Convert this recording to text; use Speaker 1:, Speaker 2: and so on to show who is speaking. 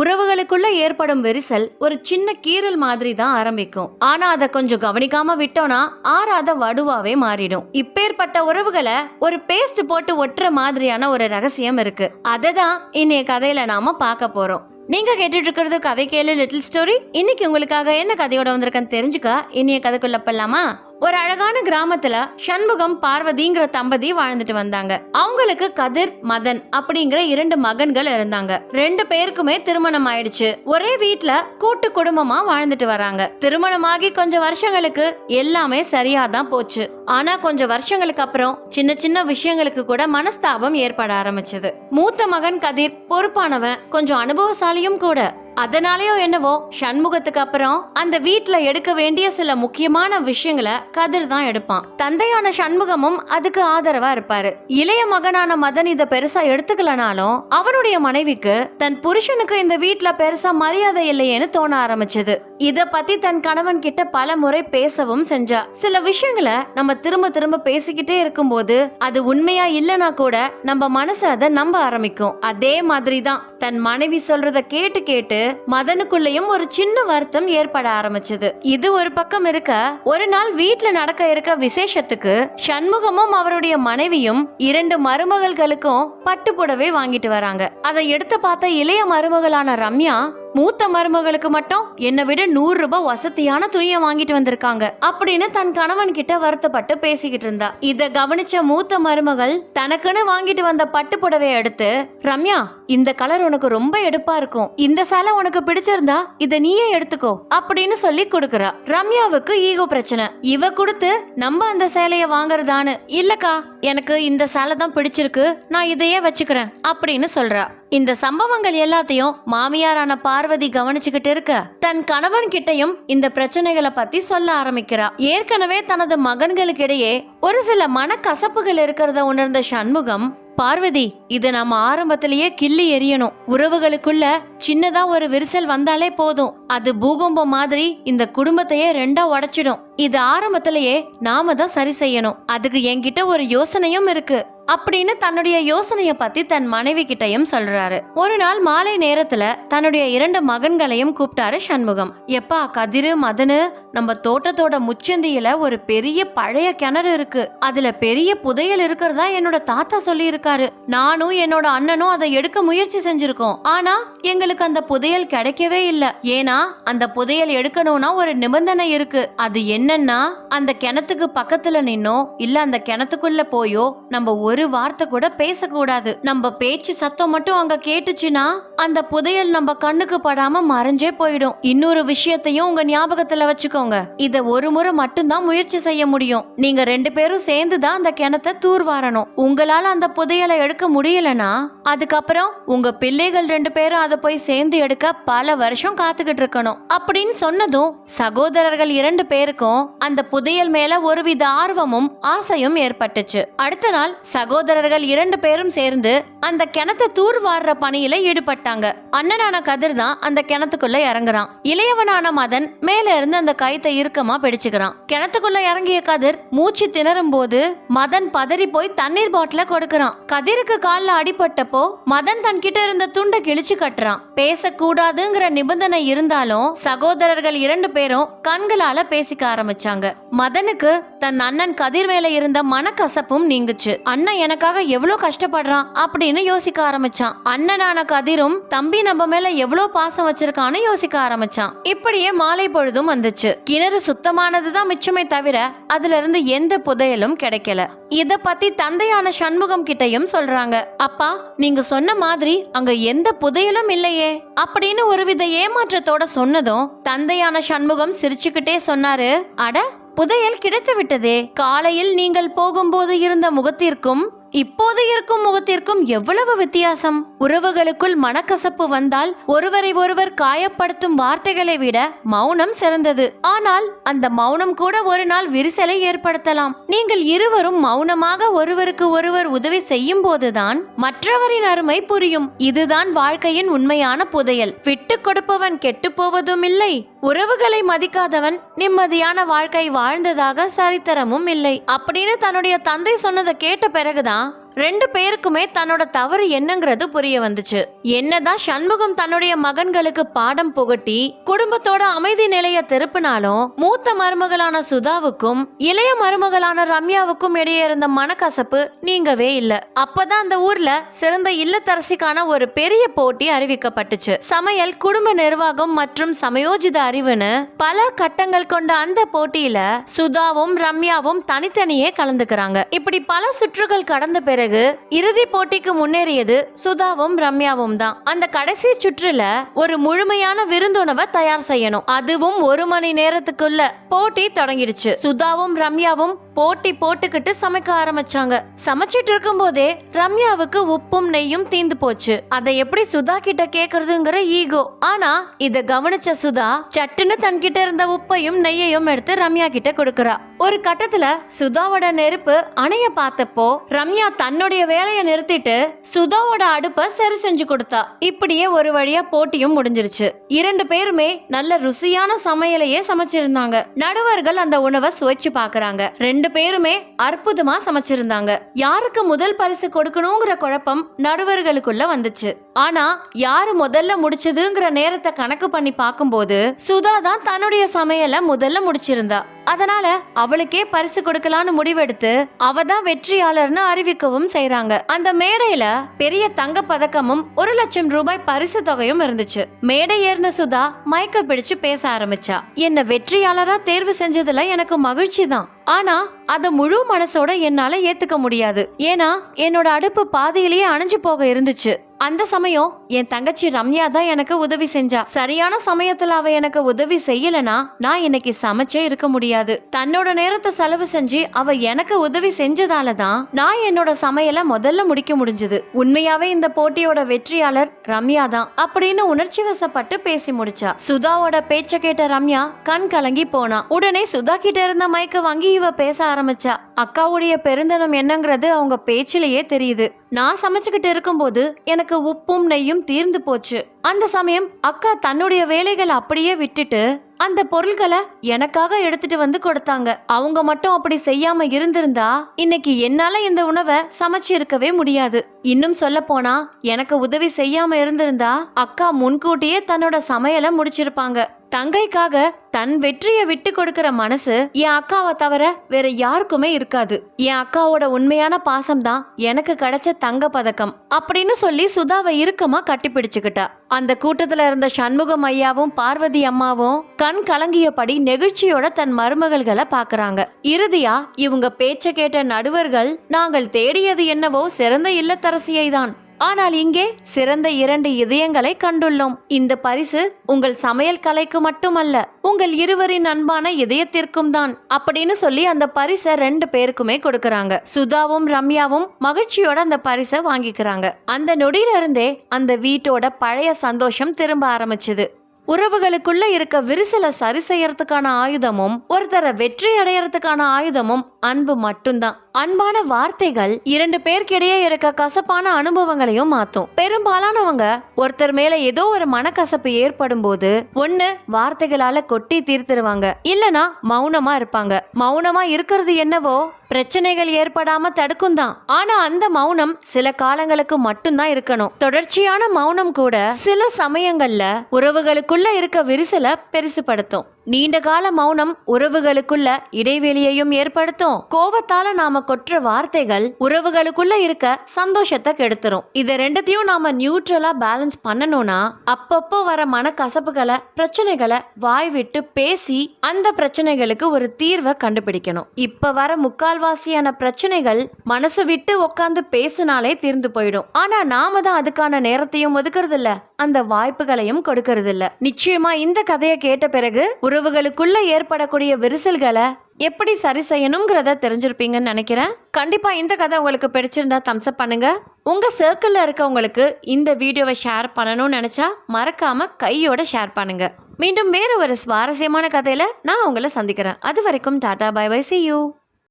Speaker 1: உறவுகளுக்குள்ள ஏற்படும் விரிசல் ஒரு சின்ன கீறல் மாதிரி தான் ஆரம்பிக்கும். ஆனா அதை கொஞ்சம் கவனிக்காம விட்டோம்னா ஆறாத வடுவாவே மாறிடும். இப்பேற்பட்ட உறவுகளை ஒரு பேஸ்ட் போட்டு ஒட்டுற மாதிரியான ஒரு ரகசியம் இருக்கு. அதை தான் இன்னைய கதையில நாம பார்க்க போறோம். நீங்க கேட்டுட்டு இருக்கிறது கதை கேளு லிட்டில் ஸ்டோரி இன்னைக்கு உங்களுக்காக என்ன கதையோட வந்திருக்கேன்னு தெரிஞ்சுக்க இன்னைய கதைக்குள்ள போலாமா? ஒரு அழகான கிராமத்துல சண்முகம் பார்வதிங்கிற தம்பதி வாழ்ந்துட்டு வந்தாங்க. அவங்களுக்கு கதிர் மதன் அப்படிங்கிற இரண்டு மகன்கள் இருந்தாங்க. ரெண்டு பேருக்குமே திருமணம் ஆயிடுச்சு. ஒரே வீட்டுல கூட்டு குடும்பமா வாழ்ந்துட்டு வராங்க. திருமணமாகி கொஞ்சம் வருஷங்களுக்கு எல்லாமே சரியா தான் போச்சு. ஆனா கொஞ்சம் வருஷங்களுக்கு அப்புறம் சின்ன சின்ன விஷயங்களுக்கு கூட மனஸ்தாபம் ஏற்பட ஆரம்பிச்சது. மூத்த மகன் கதிர் பொறுப்பானவன் கொஞ்சம் அனுபவசாலியும் கூட. அதனாலயோ என்னவோ சண்முகத்துக்கு அப்புறம் அந்த வீட்டுல எடுக்க வேண்டிய சில முக்கியமான விஷயங்களை கதிர் தான் எடுப்பான். தந்தையான சண்முகமும் அதுக்கு ஆதரவா இருப்பாரு. இளைய மகனான மதன் இதை பெருசா எடுத்துக்கலனாலும் அவனுடைய மனைவிக்கு தன் புருஷனுக்கு இந்த வீட்டுல பெருசா மரியாதை இல்லையேன்னு தோண ஆரம்பிச்சது. இத பத்தி தன் கணவன் கிட்ட பல முறை பேசவும் செஞ்சா. சில விஷயங்களை நம்ம திரும்ப திரும்ப பேசிக்கிட்டே இருக்கும்போது அது உண்மையா இல்லைனா கூட நம்ம மனசு அதை நம்ப ஆரம்பிக்கும். அதே மாதிரி தான் தன் மனைவி சொல்றத கேட்டு கேட்டு மதனுக்குள்ளேயும் ஒரு சின்ன வருத்தம் ஏற்பட ஆரம்பிச்சது. இது ஒரு பக்கம் இருக்க ஒரு நாள் வீட்டுல நடக்க இருக்க விசேஷத்துக்கு சண்முகமும் அவருடைய மனைவியும் இரண்டு மருமகள்களுக்கும் பட்டு புடவை வாங்கிட்டு வராங்க. அதை எடுத்து பார்த்த இளைய மருமகளான ரம்யா மூத்த மருமகளுக்கு மட்டும் என்னை விட நூறு ரூபாய் வசதியான துணியை வாங்கிட்டு வந்திருக்காங்க அப்படின்னு தன் கணவன் கிட்ட வருத்தப்பட்டு பேசிக்கிட்டு இருந்தா. இத கவனிச்ச மூத்த மருமகள் தனக்குன்னு வாங்கிட்டு வந்த பட்டு புடவையை எடுத்து ரம்யா இந்த கலர் உனக்கு ரொம்ப எடுப்பா இருக்கும். இந்த சேலை உனக்கு பிடிச்சிருந்தா இத நீயே எடுத்துக்கோ அப்படின்னு சொல்லி கொடுக்கறா. ரம்யாவுக்கு ஈகோ பிரச்சனை. இவ கொடுத்து நம்ம அந்த சேலைய வாங்குறதான்னு. இல்லக்கா எனக்கு இந்த சேலை தான் பிடிச்சிருக்கு. நான் இதையே வச்சுக்கிறேன் அப்படின்னு சொல்றா. இந்த சம்பவங்கள் எல்லாத்தையும் மாமியாரான பார்வதி கவனிச்சுக்கிட்டு இருக்க தன் கணவன் கிட்டையும் இந்த பிரச்சனைகளை பத்தி சொல்ல ஆரம்பிக்கிறா. ஏற்கனவே தனது மகன்களுக்கிடையே ஒரு சில மனக்கசப்புகள் இருக்கிறத உணர்ந்த சண்முகம் பார்வதி இத நம்ம ஆரம்பத்திலேயே கிள்ளி எறியணும். உறவுகளுக்குள்ள சின்னதா ஒரு விரிசல் வந்தாலே போதும். அது பூகம்பம் மாதிரி இந்த குடும்பத்தையே ரெண்டா உடைச்சிடும். இது ஆரம்பத்திலேயே நாம தான் சரி செய்யணும். அதுக்கு என்கிட்ட ஒரு யோசனையும் இருக்கு. அப்படின்னு தன்னுடைய யோசனையை பத்தி தன் மனைவி கிட்டையும் சொல்றாரு. ஒரு நாள் மாலை நேரத்துல தன்னுடைய இரண்டு மகன்களையும் கூப்பிட்டாரு சண்முகம். எப்பா கதிரு மதனு நம்ம தோட்டத்தோட முச்சந்தியில ஒரு பெரிய பழைய கிணறு இருக்கு. அதுல பெரிய புதையல் இருக்கிறதா என்னோட தாத்தா சொல்லி இருக்காரு நானும் என்னோட அண்ணனும் அதை எடுக்க முயற்சி செஞ்சிருக்கோம். ஆனா எங்களுக்கு அந்த புதையல் கிடைக்கவே இல்ல. ஏன்னா அந்த புதையல் எடுக்கணும்னா ஒரு நிபந்தனை இருக்கு. அது என்னன்னா அந்த கிணத்துக்கு பக்கத்துல நின்னோ இல்ல அந்த கிணத்துக்குள்ள போயோ நம்ம ஒரு வார்த்தை கூட பேசக்கூடாது. நம்ம பேச்சு சத்தம் மட்டும் அங்க கேட்டுச்சுன்னா அந்த புதையல் நம்ம கண்ணுக்கு படாம மறைஞ்சே போயிடும். இன்னொரு விஷயத்தையும் உங்க ஞாபகத்துல வச்சுக்கோங்க. இத ஒரு முறை மட்டும்தான் முயற்சி செய்ய முடியும். நீங்க ரெண்டு பேரும் சேர்ந்து தான் அந்த கிணத்தை தூர்வாரணும் உங்களால அந்த புதையலை எடுக்க முடியலனா அதுக்கப்புறம் உங்க பிள்ளைகள் ரெண்டு பேரும் அதை போய் சேர்ந்து எடுக்க பல வருஷம் காத்துக்கிட்டு இருக்கணும். அப்படின்னு சொன்னதும் சகோதரர்கள் இரண்டு பேருக்கும் அந்த புதையல் மேல ஒருவித ஆர்வமும் ஆசையும் ஏற்பட்டுச்சு. அடுத்த நாள் சகோதரர்கள் இரண்டு பேரும் சேர்ந்து அந்த கிணத்தை தூர்வாடுற பணியில ஈடுபட்டாங்க. அண்ணனான கதிர் தான் அந்த கிணத்துக்குள்ள இறங்குறான். இளையவனான மதன் மேல இருந்து அந்த கயத்தை இறுக்கமா பிடிச்சுக்கிறான். கிணத்துக்குள்ள இறங்கிய கதிர் மூச்சு திணறும் போது மதன் பதறி போய் தண்ணீர் பாட்டில கொடுக்கறான். கதிருக்கு கால்ல அடிபட்டப்போ மதன் தன்கிட்ட இருந்த துண்டை கிழிச்சு கட்டுறான். பேசக்கூடாதுங்கிற நிபந்தனை இருந்தாலும் சகோதரர்கள் இரண்டு பேரும் கண்களால பேசிக்க ஆரம்பிச்சாங்க. மதனுக்கு தன் அண்ணன் கதிர் மேல இருந்த மனக்கசப்பும் நீங்குச்சு. அண்ணன் எனக்காக எவ்வளவு கஷ்டப்படுறான்? அப்படின்னு யோசிக்க ஆரம்பிச்சான். அண்ணனான கதிரும் தம்பி நம்ம மேல எவ்வளவு பாசம் வச்சிருக்கான்னு யோசிக்க ஆரம்பிச்சான். இப்படியே மாலை பொழுதும் வந்துச்சு. கிணறு சுத்தமானது தான் மிச்சமே தவிர அதுல இருந்து எந்த புதையலும் கிடைக்கல. இத பத்தி தந்தையான சண்முகம் கிட்டயும் சொல்றாங்க. அப்பா நீங்க சொன்ன மாதிரி அங்க எந்த புதையலும் இல்லையே. அப்படின்னு ஒருவித ஏமாற்றத்தோட சொன்னதும் தந்தையான சண்முகம் சிரிச்சுக்கிட்டே சொன்னாரு. அட புதையல் கிடைத்து விட்டதே. காலையில் நீங்கள் போகும்போது இருந்த முகத்திற்கும் இப்போது இருக்கும் முகத்திற்கும் எவ்வளவு வித்தியாசம்? உறவுகளுக்குள் மனக்கசப்பு வந்தால் ஒருவரை ஒருவர் காயப்படுத்தும் வார்த்தைகளை விட மௌனம் சிறந்தது. ஆனால் அந்த மௌனம் கூட ஒரு நாள் விரிசலை ஏற்படுத்தலாம். நீங்கள் இருவரும் மௌனமாக ஒருவருக்கு ஒருவர் உதவி செய்யும் போதுதான் மற்றவரின் அருமை புரியும். இதுதான் வாழ்க்கையின் உண்மையான புதையல். விட்டு கொடுப்பவன் கெட்டு போவதும் இல்லை. உறவுகளை மதிக்காதவன் நிம்மதியான வாழ்க்கை வாழ்ந்ததாக சரித்திரமும் இல்லை. அப்படின்னு தன்னுடைய தந்தை சொன்னதை கேட்ட பிறகுதான் 자, ரெண்டு பேருக்குமே தன்னோட தவறு என்னங்கிறது புரிய வந்துச்சு. என்னதான் சண்முகம் தன்னுடைய மகன்களுக்கு பாடம் புகட்டி குடும்பத்தோட அமைதி நிலைய திருப்பினாலும் மூத்த மருமகளான சுதாவுக்கும் இளைய மருமகளான ரம்யாவுக்கும் இடையே இருந்த மனக்கசப்பு நீங்கவே இல்ல. அப்பதான் அந்த ஊர்ல சிறந்த இல்லத்தரசிக்கான ஒரு பெரிய போட்டி அறிவிக்கப்பட்டுச்சு. சமையல் குடும்ப நிர்வாகம் மற்றும் சமயோஜித அறிவுன்னு பல கட்டங்கள் கொண்ட அந்த போட்டியில சுதாவும் ரம்யாவும் தனித்தனியே கலந்துக்கிறாங்க. இப்படி பல சுற்றுகள் கடந்த பிறகு பிறகு இறுதி போட்டிக்கு முன்னேறியது சுதாவும் ரம்யாவும் தான். அந்த கடைசி சுற்றுல ஒரு முழுமையான விருந்துணவை தயார் செய்யணும். அதுவும் ஒரு மணி நேரத்துக்குள்ள போட்டி தொடங்கிடுச்சு. சுதாவும் ரம்யாவும் போட்டி போட்டுக்கிட்டு சமைக்க ஆரம்பிச்சாங்க. சமைச்சிட்டு இருக்கும் போதே ரம்யாவுக்கு உப்பும் நெய்யும் தீந்து போச்சு. அதை எப்படி சுதா கிட்ட கேக்குறதுங்கிற ஈகோ. ஆனா இத கவனிச்ச சுதா சட்டுன்னு தன்கிட்ட இருந்த உப்பையும் நெய்யையும் எடுத்து ரம்யா கிட்ட கொடுக்கறா. ஒரு கட்டத்துல சுதாவோட நெருப்பு அணைய பார்த்தப்போ ரம்யா தன்னுடைய வேலையை நிறுத்திட்டு சுதாவோட அடுப்ப சரி செஞ்சு கொடுத்தா. இப்படியே ஒரு வழியா போட்டியும் முடிஞ்சிருச்சு. இரண்டு பேருமே நல்ல ருசியான சமையலையே சமைச்சிருந்தாங்க. நடுவர்கள் அந்த உணவை சுவைச்சு பாக்குறாங்க ரெண்டு ரெண்டு பேருமே அற்புதமா சமைச்சிருந்தாங்க. யாருக்கு முதல் பரிசு கொடுக்கணுங்கிற குழப்பம் நடுவர்களுக்குள்ள வந்துச்சு. ஆனா யாரு முதல்ல முடிச்சதுங்கிற நேரத்தை கணக்கு பண்ணி பார்க்கும்போது சுதா தான் தன்னுடைய சமையலை முதல்ல முடிச்சிருந்தா. அதனால அவளுக்கே பரிசு கொடுக்கலான்னு முடிவெடுத்து அவ தான் வெற்றியாளர்னு அறிவிக்கவும் செய்றாங்க. அந்த மேடையில பெரிய தங்க பதக்கமும் ஒரு லட்சம் ரூபாய் பரிசு தொகையும் இருந்துச்சு. மேடை ஏறின சுதா மயக்க பிடிச்சு பேச ஆரம்பிச்சா. என்ன வெற்றியாளரா தேர்வு செஞ்சதுல எனக்கு மகிழ்ச்சி தான். ஆனா அத முழு மனசோட என்னால ஏத்துக்க முடியாது. ஏன்னா என்னோட அடுப்பு பாதியிலேயே அணைஞ்சு போக இருந்துச்சு. அந்த சமயம் என் தங்கச்சி ரம்யா தான் எனக்கு உதவி செஞ்சா. சரியான சமயத்துல அவ எனக்கு உதவி செய்யலனா நான் இன்னைக்கு சமைச்சே இருக்க முடியாது. தன்னோட நேரத்தை செலவு செஞ்சு அவ எனக்கு உதவி செஞ்சதால தான் நான் என்னோட சமையலை முதல்ல முடிக்க முடிஞ்சது. உண்மையாவே இந்த போட்டியோட வெற்றியாளர் ரம்யா தான் அப்படின்னு உணர்ச்சி வசப்பட்டு பேசி முடிச்சா. சுதாவோட பேச்ச கேட்ட ரம்யா கண் கலங்கி போனா. உடனே சுதா கிட்ட இருந்த மயக்க வாங்கி இவ பேச ஆரம்பிச்சா. அக்காவுடைய பெருந்தனம் என்னங்கிறது அவங்க பேச்சிலேயே தெரியுது. நான் சமைச்சுக்கிட்டு இருக்கும்போது எனக்கு உப்பும் நெய்யும் தீர்ந்து போச்சு. அந்த சமயம் அக்கா தன்னுடைய வேலைகளை அப்படியே விட்டுட்டு அந்த பொருட்களை எனக்காக எடுத்துட்டு வந்து கொடுத்தாங்க. அவங்க மட்டும் அப்படி செய்யாம இருந்திருந்தா இன்னைக்கு என்னால இந்த உணவை சமைச்சு இருக்கவே முடியாது. இன்னும் சொல்ல போனா எனக்கு உதவி செய்யாம இருந்திருந்தா அக்கா முன்கூட்டியே தன்னோட சமையலை முடிச்சிருப்பாங்க. தங்கைக்காக தன் வெற்றியை விட்டு கொடுக்கிற மனசு என் அக்காவை தவிர வேற யாருக்குமே இருக்காது. என் அக்காவோட உண்மையான பாசம் தான் எனக்கு கிடைச்ச தங்க பதக்கம். அப்படின்னு சொல்லி சுதாவை இறுக்கமா கட்டிப்பிடிச்சுக்கிட்டா. அந்த கூட்டத்துல இருந்த சண்முகம் ஐயாவும் பார்வதி அம்மாவும் கண் கலங்கியபடி நெகிழ்ச்சியோட தன் மருமகள்களை பாக்குறாங்க இறுதியா இவங்க பேச்ச கேட்ட நடுவர்கள் நாங்கள் தேடியது என்னவோ சிறந்த இல்லத்தரசியை தான் ஆனால் இங்கே சிறந்த இரண்டு இதயங்களை கண்டுள்ளோம். இந்த பரிசு உங்கள் சமையல் கலைக்கு மட்டுமல்ல உங்கள் இருவரின் அன்பான இதயத்திற்கும் தான் அப்படின்னு சொல்லி அந்த பரிசை ரெண்டு பேருக்குமே கொடுக்கறாங்க. சுதாவும் ரம்யாவும் மகிழ்ச்சியோட அந்த பரிசை வாங்கிக்கிறாங்க. அந்த நொடியிலிருந்தே அந்த வீட்டோட பழைய சந்தோஷம் திரும்ப ஆரம்பிச்சது. உறவுகளுக்குள்ள இருக்க விரிசலை சரி செய்யறதுக்கான ஆயுதமும் ஒருத்தரை வெற்றி அடையறதுக்கான ஆயுதமும் அன்பு மட்டும்தான். அன்பான வார்த்தைகள் இரண்டு பேருக்கிடையே இருக்க கசப்பான அனுபவங்களையும் மாத்தும். பெரும்பாலானவங்க ஒருத்தர் மேல ஏதோ ஒரு மனக்கசப்பு ஏற்படும் போது ஒண்ணு வார்த்தைகளால கொட்டி தீர்த்துருவாங்க. இல்லனா மௌனமா இருப்பாங்க. மௌனமா இருக்கிறது என்னவோ பிரச்சனைகள் ஏற்படாம தடுக்கும் தான். ஆனா அந்த மௌனம் சில காலங்களுக்கு மட்டும்தான் இருக்கணும். தொடர்ச்சியான மௌனம் கூட சில சமயங்கள்ல உறவுகளுக்குள்ள இருக்க விரிசலை பெருசுபடுத்தும். நீண்டகால மௌனம் உறவுகளுக்குள்ள இடைவெளியையும் ஏற்படுத்தும். கோவத்தால நாம கொற்ற வார்த்தைகள் உறவுகளுக்குள்ள இருக்க சந்தோஷத்தை கெடுத்துரும். இதை ரெண்டுத்தையும் நாம நியூட்ரலா பேலன்ஸ் பண்ணணும்னா அப்பப்போ வர மனக்கசப்புகளை பிரச்சனைகளை வாய் விட்டு பேசி அந்த பிரச்சனைகளுக்கு ஒரு தீர்வை கண்டுபிடிக்கணும். இப்ப வர முக்கால்வாசியான பிரச்சனைகள் மனசு விட்டு உட்காந்து பேசினாலே தீர்ந்து போயிடும். ஆனா நாம தான் அதுக்கான நேரத்தையும் ஒதுக்குறது இல்ல அந்த வாய்ப்புகளையும் கொடுக்கறது இல்ல நிச்சயமா இந்த கதையை கேட்ட பிறகு உறவுகளுக்குள்ள ஏற்படக்கூடிய விரிசல்களை எப்படி சரி செய்யணுங்கிறத தெரிஞ்சிருப்பீங்கன்னு நினைக்கிறேன். கண்டிப்பா இந்த கதை உங்களுக்கு பிடிச்சிருந்தா தம்ஸ் அப் பண்ணுங்க. உங்க சர்க்கிள்ல இருக்கவங்களுக்கு இந்த வீடியோவை ஷேர் பண்ணணும்னு நினைச்சா மறக்காம கையோட ஷேர் பண்ணுங்க. மீண்டும் வேறு ஒரு சுவாரஸ்யமான கதையில நான் உங்களை சந்திக்கிறேன். அது வரைக்கும் tata bye bye see you